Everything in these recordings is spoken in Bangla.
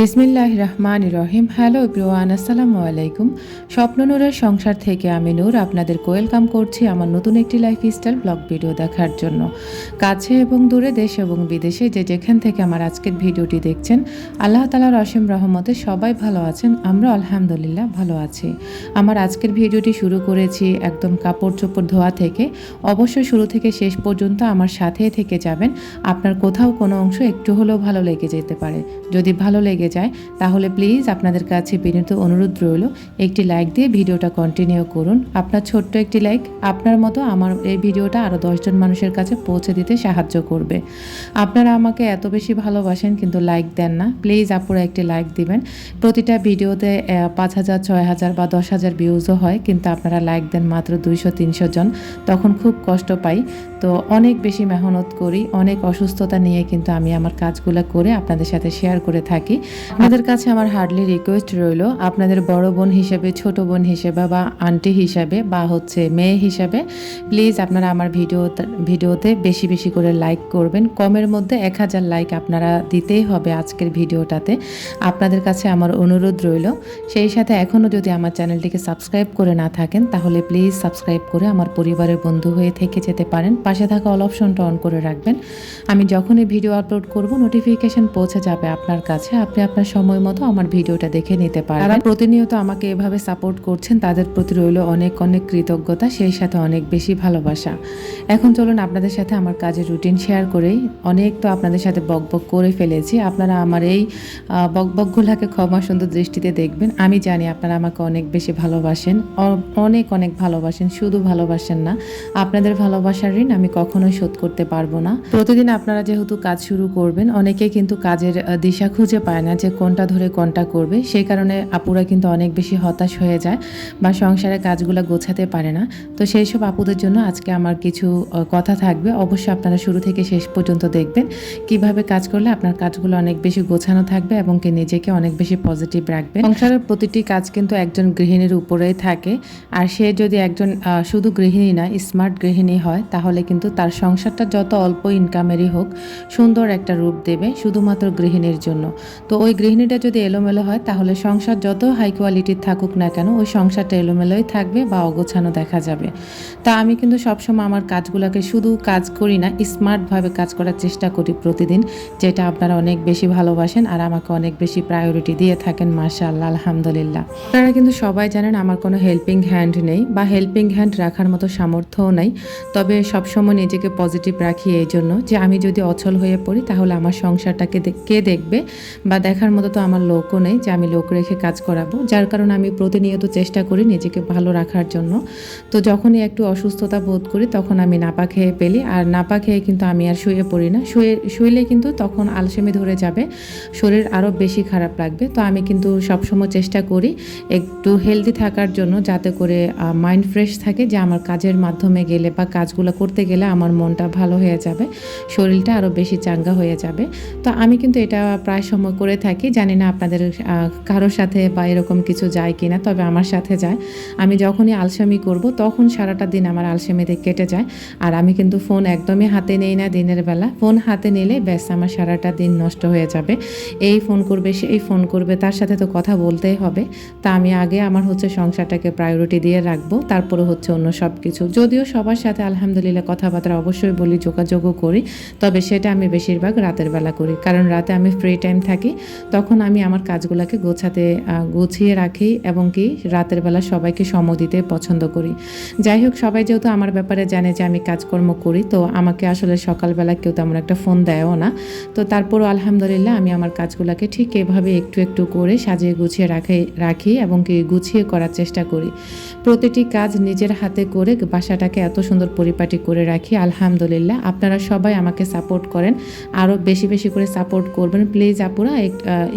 বিসমিল্লাহ রহমান রহিম। হ্যালো ব্রোয়ান আসসালামু আলাইকুম। স্বপ্ন নূরের সংসার থেকে আমি নূর আপনাদের ওয়েলকাম করছি আমার নতুন একটি লাইফ স্টাইল ব্লগ ভিডিও দেখার জন্য। কাছে এবং দূরে দেশ এবং বিদেশে যে যেখান থেকে আমার আজকের ভিডিওটি দেখছেন, আল্লাহ তালার অসীম রহমতে সবাই ভালো আছেন আমরা আলহামদুলিল্লাহ ভালো আছি। আমার আজকের ভিডিওটি শুরু করেছি একদম কাপড় চোপড় ধোয়া থেকে। অবশ্যই শুরু থেকে শেষ পর্যন্ত আমার সাথেই থেকে যাবেন। আপনার কোথাও কোনো অংশ একটু হলেও ভালো লেগে যেতে পারে। যদি ভালো লেগে যায়, তাহলে প্লিজ আপনাদের কাছে বিনীত অনুরোধ রইল, একটি লাইক দিয়ে ভিডিওটা কন্টিনিউ করুন। আপনার ছোট্ট একটি লাইক আপনার মতো আমার এই ভিডিওটা আরও দশজন মানুষের কাছে পৌঁছে দিতে সাহায্য করবে। আপনারা আমাকে এত বেশি ভালোবাসেন কিন্তু লাইক দেন না। প্লিজ আপুরা একটি লাইক দিবেন। প্রতিটা ভিডিওতে পাঁচ হাজার, ছয় হাজার বা দশ হাজার ভিউজও হয় কিন্তু আপনারা লাইক দেন মাত্র দুইশো, তিনশো জন। তখন খুব কষ্ট পাই। তো অনেক বেশি মেহনত করি, অনেক অসুস্থতা নিয়ে কিন্তু আমি আমার কাজগুলো করে আপনাদের সাথে শেয়ার করে থাকি। আপনাদের কাছে আমার হার্ডলি রিকোয়েস্ট রইল, আপনাদের বড় বোন হিসেবে ছোট বোন হিসেবে বা আন্টি হিসাবে বা হচ্ছে মেয়ে হিসাবে প্লিজ আপনারা আমার ভিডিও ভিডিওতে বেশি বেশি করে লাইক করবেন। কমের মধ্যে এক হাজার লাইক আপনারা দিতেই হবে আজকের ভিডিওটাতে আপনাদের কাছে আমার অনুরোধ রইল। সেই সাথে এখনও যদি আমার চ্যানেলটিকে সাবস্ক্রাইব করে না থাকেন তাহলে প্লিজ সাবস্ক্রাইব করে আমার পরিবারের বন্ধু হয়ে থেকে যেতে পারেন। পাশে থাকা অল অপশনটা অন করে রাখবেন। আমি যখনই ভিডিও আপলোড করব নোটিফিকেশন পৌঁছে যাবে আপনার কাছে। আপনি আপনার সময় মতো আমার ভিডিওটা দেখে নিতে পারেন তারা প্রতিনিয়ত আমাকে এভাবে সাপোর্ট করছেন, তাদের প্রতি রইল অনেক অনেক কৃতজ্ঞতা, সেই সাথে অনেক বেশি ভালোবাসা। এখন চলুন আপনাদের সাথে আমার কাজের রুটিন শেয়ার করেই অনেক তো আপনাদের সাথে বক বক করে ফেলেছি। আপনারা আমার এই বক বকগুলাকে ক্ষমা সুন্দর দৃষ্টিতে দেখবেন। আমি জানি আপনারা আমাকে অনেক বেশি ভালোবাসেন। অনেক অনেক ভালোবাসেন, শুধু ভালোবাসেন না। আপনাদের ভালোবাসার ঋণ আমি কখনোই শোধ করতে পারব না। প্রতিদিন আপনারা যেহেতু কাজ শুরু করবেন, অনেকে কিন্তু কাজের দিশা খুঁজে পায় না যে কোনটা ধরে কোনটা করবে। সেই কারণে আপুরা কিন্তু অনেক বেশি হতাশ হয়ে যায় বা সংসারের কাজগুলো গোছাতে পারে না। তো সেই সব আপুদের জন্য আজকে আমার কিছু কথা থাকবে। অবশ্যই আপনারা শুরু থেকে শেষ পর্যন্ত দেখবেন কীভাবে কাজ করলে আপনার কাজগুলো অনেক বেশি গোছানো থাকবে এবং কি নিজেকে অনেক বেশি পজিটিভ রাখবে। সংসারের প্রতিটি কাজ কিন্তু একজন গৃহিণীর উপরেই থাকে। আর সে যদি একজন শুধু গৃহিণী না স্মার্ট গৃহিণী হয়, তাহলে কিন্তু তার সংসারটা যত অল্প ইনকামেরই হোক, সুন্দর একটা রূপ দেবে শুধুমাত্র গৃহিণীর জন্য। তো ওই গৃহিণীটা যদি এলোমেলো হয়, তাহলে সংসার যত হাই কোয়ালিটির থাকুক না কেন, ওই সংসারটা এলোমেলোই থাকবে বা অগোছানো দেখা যাবে। তা আমি কিন্তু সবসময় আমার কাজগুলোকে শুধু কাজ করি না, স্মার্টভাবে কাজ করার চেষ্টা করি প্রতিদিন, যেটা আপনারা অনেক বেশি ভালোবাসেন আর আমাকে অনেক বেশি প্রায়োরিটি দিয়ে থাকেন, মাশাআল্লাহ, আলহামদুলিল্লাহ। আপনারা কিন্তু সবাই জানেন আমার কোনো হেল্পিং হ্যান্ড নেই বা হেল্পিং হ্যান্ড রাখার মতো সামর্থ্যও নাই, তবে সবসময় নিজেকে পজিটিভ রাখি এই জন্য যে আমি যদি অচল হয়ে পড়ি তাহলে আমার সংসারটাকে কে দেখবে? বা দেখার মতো তো আমার লোকও নেই যে আমি লোক রেখে কাজ করাবো, যার কারণে আমি প্রতিনিয়ত চেষ্টা করি নিজেকে ভালো রাখার জন্য। তো যখনই একটু অসুস্থতা বোধ করি তখন আমি নাপা খেয়ে পেলি আর নাপা খেয়ে কিন্তু আমি আর শুয়ে পড়ি না। শুয়ে, শুইলে কিন্তু তখন আলসেমি ধরে যাবে। শরীর আরও বেশি খারাপ লাগবে। তো আমি কিন্তু সবসময় চেষ্টা করি একটু হেলদি থাকার জন্য যাতে করে মাইন্ড ফ্রেশ থাকে যে আমার কাজের মাধ্যমে গেলে বা কাজগুলো করতে গেলে আমার মনটা ভালো হয়ে যাবে। শরীরটা আরও বেশি চাঙ্গা হয়ে যাবে। তো আমি কিন্তু এটা প্রায় সময় করে থাকি। জানি না আপনাদের কারোর সাথে বা এরকম কিছু যায় কিনা। তবে আমার সাথে যায়, আমি যখনই আলসামি করব তখন সারাটা দিন আমার আলসামিতে কেটে যায়। আর আমি কিন্তু ফোন একদমই হাতে নেই না দিনের বেলা। ফোন হাতে নিলে ব্যাস আমার সারাটা দিন নষ্ট হয়ে যাবে। এই ফোন করবে, সেই ফোন করবে, তার সাথে তো কথা বলতেই হবে। তা আমি আগে আমার হচ্ছে সংসারটাকে প্রায়োরিটি দিয়ে রাখব, তারপরে হচ্ছে অন্য সব কিছু যদিও সবার সাথে আলহামদুলিল্লাহ কথাবার্তা অবশ্যই বলি, যোগাযোগও করি, তবে সেটা আমি বেশিরভাগ রাতের বেলা করি। কারণ রাতে আমি ফ্রি টাইম থাকি, তখন আমি আমার কাজগুলোকে গোছাতে গুছিয়ে রাখি এবং কি রাতের বেলা সবাইকে সম দিতে পছন্দ করি। যাই হোক, সবাই যেহেতু আমার ব্যাপারে জানে যে আমি কাজকর্ম করি, তো আমাকে আসলে সকালবেলা কেউ তেমন একটা ফোন দেয়ও না। তো তারপরও আলহামদুলিল্লাহ আমি আমার কাজগুলোকে ঠিক এভাবে একটু একটু করে সাজিয়ে গুছিয়ে রাখে, রাখি এবং কি গুছিয়ে করার চেষ্টা করি। প্রতিটি কাজ নিজের হাতে করে বাসাটাকে এত সুন্দর পরিপাটি করে রাখি, আলহামদুলিল্লাহ। আপনারা সবাই আমাকে সাপোর্ট করেন। আরও বেশি বেশি করে সাপোর্ট করবেন। প্লিজ আপুরা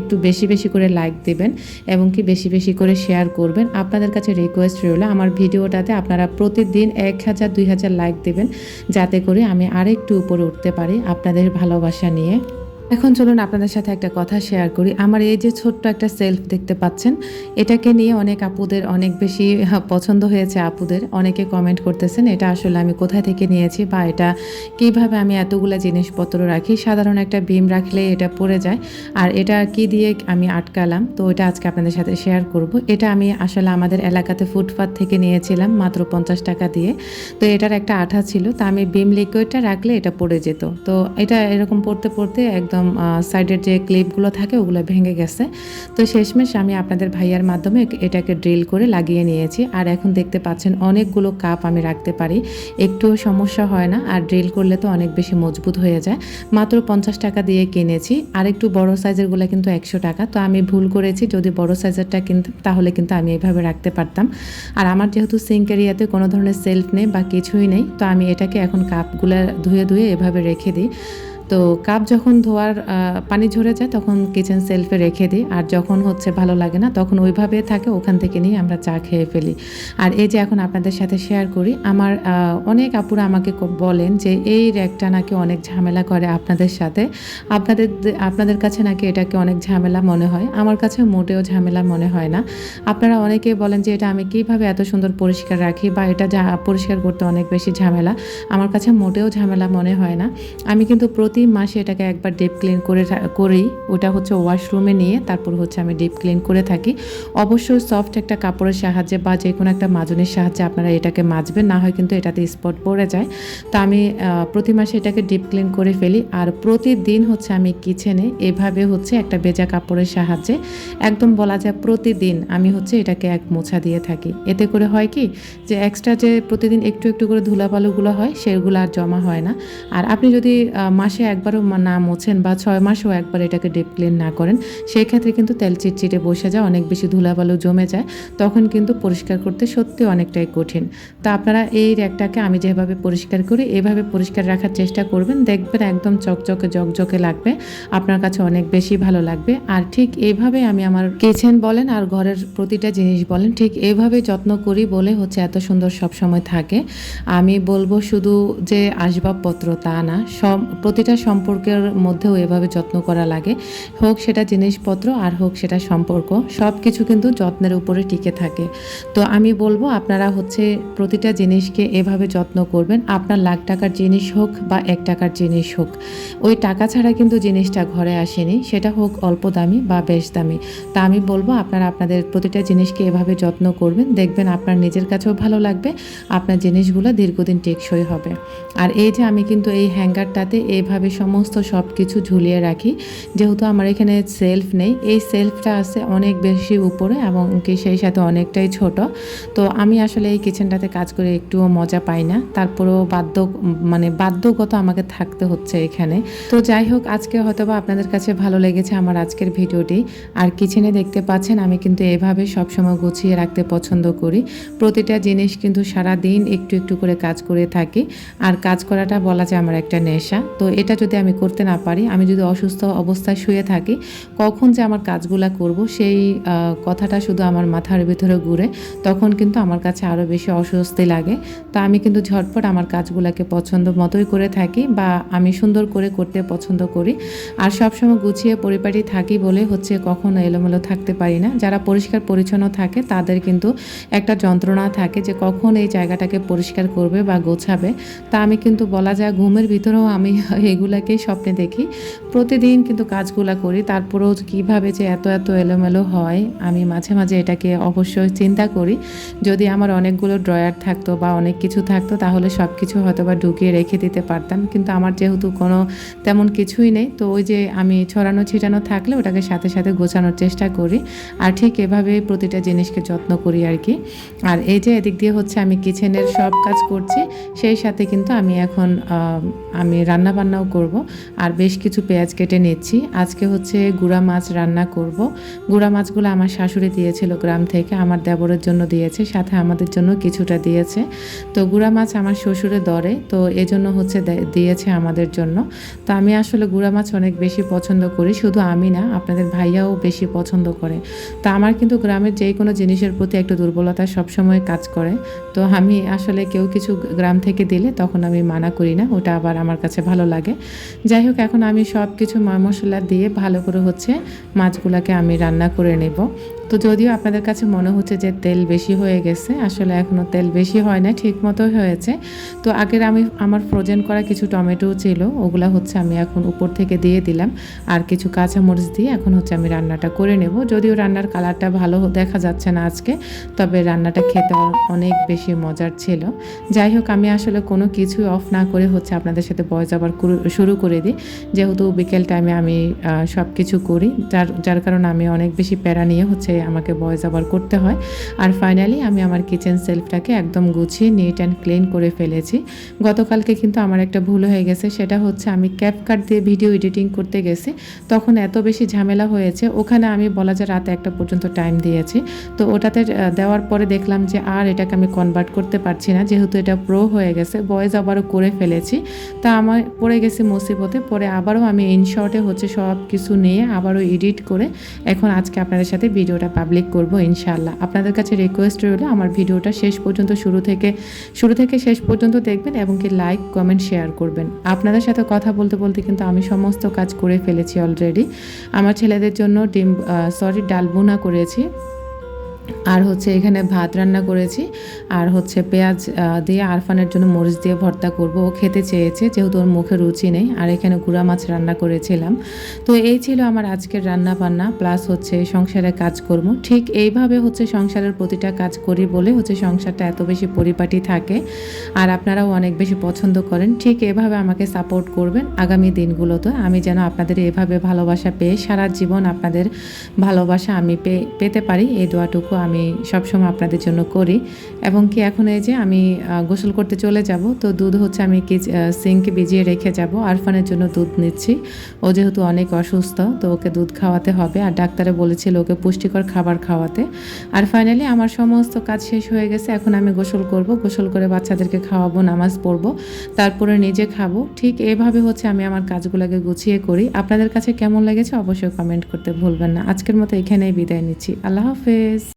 একটু বেশি বেশি করে লাইক দেবেন এবং কি বেশি বেশি করে শেয়ার করবেন। আপনাদের কাছে রিকোয়েস্ট রইল, আমার ভিডিওটাতে আপনারা প্রতিদিন এক হাজার, দুই হাজার লাইক দেবেন। যাতে করে আমি আরেকটু উপরে উঠতে পারি আপনাদের ভালোবাসা নিয়ে। এখন চলুন আপনাদের সাথে একটা কথা শেয়ার করি। আমার এই যে ছোট্ট একটা সেলফ দেখতে পাচ্ছেন, এটাকে নিয়ে অনেক আপুদের অনেক বেশি পছন্দ হয়েছে আপুদের। অনেকে কমেন্ট করতেছেন, এটা আসলে আমি কোথায় থেকে নিয়েছি বা এটা কীভাবে আমি এতগুলো জিনিসপত্র রাখি? সাধারণ একটা বিম রাখলে এটা পড়ে যায়। আর এটা কি দিয়ে আমি আটকালাম, তো এটা আজকে আপনাদের সাথে শেয়ার করব। এটা আমি আসলে আমাদের এলাকাতে ফুটপাথ থেকে নিয়েছিলাম, মাত্র পঞ্চাশ টাকা দিয়ে। তো এটার একটা আঠা ছিল, তা আমি বিম লিকুইডটা রাখলে এটা পড়ে যেত। তো এটা এরকম পড়তে পড়তে একদম সাইডের যে ক্লিপগুলো থাকে ওগুলো ভেঙে গেছে। তো শেষমেশ আমি আপনাদের ভাইয়ার মাধ্যমে এটাকে ড্রিল করে লাগিয়ে নিয়েছি। আর এখন দেখতে পাচ্ছেন অনেকগুলো কাপ আমি রাখতে পারি। একটুও সমস্যা হয় না, আর ড্রিল করলে তো অনেক বেশি মজবুত হয়ে যায়। মাত্র পঞ্চাশ টাকা দিয়ে কিনেছি। আর একটু বড় সাইজেরগুলো কিন্তু একশো টাকা। তো আমি ভুল করেছি, যদি বড় সাইজেরটা কিনতাম তাহলে কিন্তু আমি এভাবে রাখতে পারতাম। আর আমার যেহেতু সিঙ্ক এরিয়াতে কোনো ধরনের সেলফ নেই বা কিছুই নেই, তো আমি এটাকে এখন কাপগুলো ধুয়ে ধুয়ে এভাবে রেখে দিই। তো কাপ যখন ধোয়ার পানি ঝরে যায় তখন কিচেন সেলফে রেখে দিই। আর যখন হচ্ছে ভালো লাগে না তখন ওইভাবে থাকে, ওখান থেকে নিয়ে আমরা চা খেয়ে ফেলি। আর এই যে এখন আপনাদের সাথে শেয়ার করি, আমার অনেক আপুরা আমাকে বলেন যে এই র্যাকটা নাকি অনেক ঝামেলা করে আপনাদের সাথে। আপনাদের আপনাদের কাছে নাকি এটাকে অনেক ঝামেলা মনে হয়? আমার কাছে মোটেও ঝামেলা মনে হয় না। আপনারা অনেকেই বলেন যে এটা আমি কীভাবে এত সুন্দর পরিষ্কার রাখি বা এটা যা পরিষ্কার করতে অনেক বেশি ঝামেলা। আমার কাছে মোটেও ঝামেলা মনে হয় না। আমি কিন্তু প্রতি মাসে এটাকে একবার ডিপ ক্লিন করে করেই ওটা হচ্ছে ওয়াশরুমে নিয়ে তারপর হচ্ছে আমি ডিপ ক্লিন করে থাকি। অবশ্যই সফট একটা কাপড়ের সাহায্যে বা যে কোনো একটা মাজনের সাহায্যে আপনারা এটাকে মাজবেন, না হয় কিন্তু এটাতে স্পট পড়ে যায়। তো আমি প্রতি মাসে এটাকে ডিপ ক্লিন করে ফেলি আর প্রতিদিন হচ্ছে আমি কিচেনে এভাবে হচ্ছে একটা ভেজা কাপড়ের সাহায্যে একদম বলা যায় প্রতিদিন আমি হচ্ছে এটাকে এক মোছা দিয়ে থাকি। এতে করে হয় কি যে এক্সট্রা যে প্রতিদিন একটু একটু করে ধুলাবালুগুলো হয় সেগুলো আর জমা হয় না। আর আপনি যদি মাসে একবারও না মোছেন বা ছয় মাসেও একবার এটাকে ডিপ ক্লিন না করেন, সেই ক্ষেত্রে কিন্তু তেল চিটচিটে বসে যায়, অনেক বেশি ধুলাবালু জমে যায়, তখন কিন্তু পরিষ্কার করতে সত্যি অনেকটাই কঠিন। তা আপনারা এই র্যাকটাকে আমি যেভাবে পরিষ্কার করি, এভাবে পরিষ্কার রাখার চেষ্টা করবেন, দেখবেন একদম চকচকে জকজকে লাগবে, আপনার কাছে অনেক বেশি ভালো লাগবে। আর ঠিক এইভাবে আমি আমার কিচেন বলেন আর ঘরের প্রতিটা জিনিস বলেন, ঠিক এইভাবে যত্ন করি বলে হচ্ছে এত সুন্দর সব সময় থাকে। আমি বলব শুধু যে আসবাবপত্র তা না সব প্রতিটা সম্পর্কের মধ্যেও এভাবে যত্ন করা লাগে। হোক সেটা জিনিসপত্র আর হোক সেটা সম্পর্ক সব কিছু কিন্তু যত্নের উপরে টিকে থাকে। তো আমি বলব আপনারা হচ্ছে প্রতিটা জিনিসকে এভাবে যত্ন করবেন। আপনার লাখ টাকার জিনিস হোক বা এক টাকার জিনিস হোক। ওই টাকা ছাড়া কিন্তু জিনিসটা ঘরে আসেনি। সেটা হোক অল্প দামি বা বেশ দামি। তা আমি বলব আপনারা আপনাদের প্রতিটা জিনিসকে এভাবে যত্ন করবেন। দেখবেন আপনার নিজের কাছেও ভালো লাগবে, আপনার জিনিসগুলো দীর্ঘদিন টেকসই হবে। আর এই যে আমি কিন্তু এই হ্যাঙ্গারটাতে এইভাবে সমস্ত সব কিছু ঝুলিয়ে রাখি। যেহেতু আমার এখানে সেলফ নেই, এই সেলফটা আছে অনেক বেশি উপরে এবং কি সেই সাথে অনেকটাই ছোট। তো আমি আসলে এই কিচেনটাতে কাজ করে একটুও মজা পাই না। তারপরেও বাধ্য মানে বাধ্যগত আমাকে থাকতে হচ্ছে এখানে। তো যাই হোক, আজকে হয়তো বা আপনাদের কাছে ভালো লেগেছে আমার আজকের ভিডিওটি। আর কিচেনে দেখতে পাচ্ছেন, আমি কিন্তু এভাবে সবসময় গুছিয়ে রাখতে পছন্দ করি। প্রতিটা জিনিস কিন্তু সারা দিন একটু একটু করে কাজ করে থাকি। আর কাজ করাটা বলা যায় আমার একটা নেশা। তো এটা যদি আমি করতে না পারি, আমি যদি অসুস্থ অবস্থায় শুয়ে থাকি, কখন যে আমার কাজগুলা করব, সেই কথাটা শুধু আমার মাথার ভিতরে ঘুরে, তখন কিন্তু আমার কাছে আরও বেশি অস্বস্তি লাগে। তা আমি কিন্তু ঝটপট আমার কাজগুলোকে পছন্দ মতোই করে থাকি বা আমি সুন্দর করে করতে পছন্দ করি। আর সবসময় গুছিয়ে পরিপাটি থাকি বলে হচ্ছে কখনো এলোমেলো থাকতে পারি না। যারা পরিষ্কার পরিচ্ছন্ন থাকে, তাদের কিন্তু একটা যন্ত্রণা থাকে যে কখন এই জায়গাটাকে পরিষ্কার করবে বা গোছাবে। তা আমি কিন্তু বলা যায়, ঘুমের ভিতরেও আমি এগুলাকেই স্বপ্নে দেখি। প্রতিদিন কিন্তু কাজগুলা করি, তারপরেও কীভাবে যে এত এত এলোমেলো হয়, আমি মাঝে মাঝে এটাকে অবশ্যই চিন্তা করি। যদি আমার অনেকগুলো ড্রয়ার থাকতো বা অনেক কিছু থাকতো, তাহলে সব কিছু হয়তো বা ঢুকিয়ে রেখে দিতে পারতাম। কিন্তু আমার যেহেতু কোনো তেমন কিছুই নেই, তো ওই যে আমি ছড়ানো ছিটানো থাকলে ওটাকে সাথে সাথে গোছানোর চেষ্টা করি। আর ঠিক এভাবে প্রতিটা জিনিসকে যত্ন করি আর কি। আর এই যে এদিক দিয়ে হচ্ছে আমি কিচেনের সব কাজ করছি, সেই সাথে কিন্তু আমি এখন আমি রান্না বান্নাও করব। আর বেশ কিছু পেঁয়াজ কেটে নিচ্ছি। আজকে হচ্ছে গুঁড়া মাছ রান্না করব। গুঁড়া মাছগুলো আমার শাশুড়ি দিয়েছিল গ্রাম থেকে, আমার দেবরের জন্য দিয়েছে, সাথে আমাদের জন্য কিছুটা দিয়েছে। তো গুঁড়া মাছ আমার শ্বশুরে দরে তো এজন্য হচ্ছে দিয়েছে আমাদের জন্য। তো আমি আসলে গুঁড়া মাছ অনেক বেশি পছন্দ করি, শুধু আমি না, আপনাদের ভাইয়াও বেশি পছন্দ করে। তা আমার কিন্তু গ্রামের যে কোনো জিনিসের প্রতি একটু দুর্বলতা সবসময় কাজ করে। তো আমি আসলে কেউ কিছু গ্রাম থেকে দিলে তখন আমি মানা করি না, ওটা আবার আমার কাছে ভালো লাগে। যাই হোক, এখন আমি সব কিছু মশলা দিয়ে ভালো করে হচ্ছে মাছগুলোকে আমি রান্না করে নেব। তো যদিও আপনাদের কাছে মনে হচ্ছে যে তেল বেশি হয়ে গেছে, আসলে এখনও তেল বেশি হয় না ঠিক মতো হয়েছে। তো আগের আমি, আমার ফ্রোজেন করা কিছু টমেটো ছিল, ওগুলা হচ্ছে আমি এখন উপর থেকে দিয়ে দিলাম। আর কিছু কাঁচামরিচ দিয়ে এখন হচ্ছে আমি রান্নাটা করে নেব। যদিও রান্নার কালারটা ভালো দেখা যাচ্ছে না আজকে, তবে রান্নাটা খেতে অনেক বেশি মজার ছিল। যাই হোক, আমি আসলে কোনো কিছুই অফ না করে হচ্ছে আপনাদের সাথে বয়স আবার শুরু করে দিই। যেহেতু বিকেল টাইমে আমি সব কিছু করি, যার যার কারণে আমি অনেক বেশি প্যারা নিয়ে হচ্ছে আমাকে বয়স আবার করতে হয়। আর ফাইনালি আমি আমার কিচেন সেলফটাকে একদম গুছিয়ে নিট অ্যান্ড ক্লিন করে ফেলেছি। গতকালকে কিন্তু আমার একটা ভুল হয়ে গেছে, সেটা হচ্ছে আমি ক্যাপকাট দিয়ে ভিডিও এডিটিং করতে গেছি। তখন এত বেশি ঝামেলা হয়েছে, ওখানে আমি বলা যায় রাতে একটা পর্যন্ত টাইম দিয়েছি। তো ওটাতে দেওয়ার পরে দেখলাম যে আর এটাকে আমি কনভার্ট করতে পারছি না, যেহেতু এটা প্রো হয়ে গেছে বয়েজ আবারও করে ফেলেছি। তা আমার পড়ে গেছে মুসিবতে, পরে আবারও আমি ইনশর্টে হচ্ছে সব কিছু নিয়ে আবারও এডিট করে এখন আজকে আপনাদের সাথে ভিডিওটা পাবলিক করব ইনশাল্লাহ আপনাদের কাছে রিকোয়েস্ট রইল, আমার ভিডিওটা শেষ পর্যন্ত শুরু থেকে শুরু থেকে শেষ পর্যন্ত দেখবেন এবং কি লাইক কমেন্ট শেয়ার করবেন। আপনাদের সাথে কথা বলতে বলতে কিন্তু আমি সমস্ত কাজ করে ফেলেছি অলরেডি আমার ছেলেদের জন্য ডিম সরি ডাল বোনা করেছি। আর হচ্ছে এখানে ভাত রান্না করেছি। আর হচ্ছে পেঁয়াজ দিয়ে আরফানের জন্য মরিচ দিয়ে ভর্তা করব। ও খেতে চেয়েছে, যেহেতু ওর মুখে রুচি নেই। আর এখানে গুঁড়া মাছ রান্না করেছিলাম। তো এই ছিল আমার আজকের রান্না বান্না, প্লাস হচ্ছে সংসারে কাজকর্ম। ঠিক এইভাবে হচ্ছে সংসারের প্রতিটা কাজ করি বলে হচ্ছে সংসারটা এত বেশি পরিপাটি থাকে। আর আপনারাও অনেক বেশি পছন্দ করেন। ঠিক এভাবে আমাকে সাপোর্ট করবেন আগামী দিনগুলোতে। আমি যেন আপনাদের এভাবে ভালোবাসা পেয়ে সারা জীবন আপনাদের ভালোবাসা আমি পেতে পারি। এই দোয়াটুকু আমি সবসময় আপনাদের জন্য করি এবং কি এখন এই যে আমি গোসল করতে চলে যাব, তো দুধ হচ্ছে আমি কি সিঙ্কে ভিজিয়ে রেখে যাব। আরফানের জন্য দুধ নিচ্ছি। ও যেহেতু অনেক অসুস্থ, তো ওকে দুধ খাওয়াতে হবে। আর ডাক্তারে বলেছিল ওকে পুষ্টিকর খাবার খাওয়াতে। আর ফাইনালি আমার সমস্ত কাজ শেষ হয়ে গেছে। এখন আমি গোসল করব। গোসল করে বাচ্চাদেরকে খাওয়াবো, নামাজ পড়ব। তারপরে নিজে খাব। ঠিক এভাবে হচ্ছে আমি আমার কাজগুলোকে গুছিয়ে করি। আপনাদের কাছে কেমন লেগেছে অবশ্যই কমেন্ট করতে ভুলবেন না। আজকের মতো এখানেই বিদায় নিচ্ছি। আল্লাহ হাফেজ।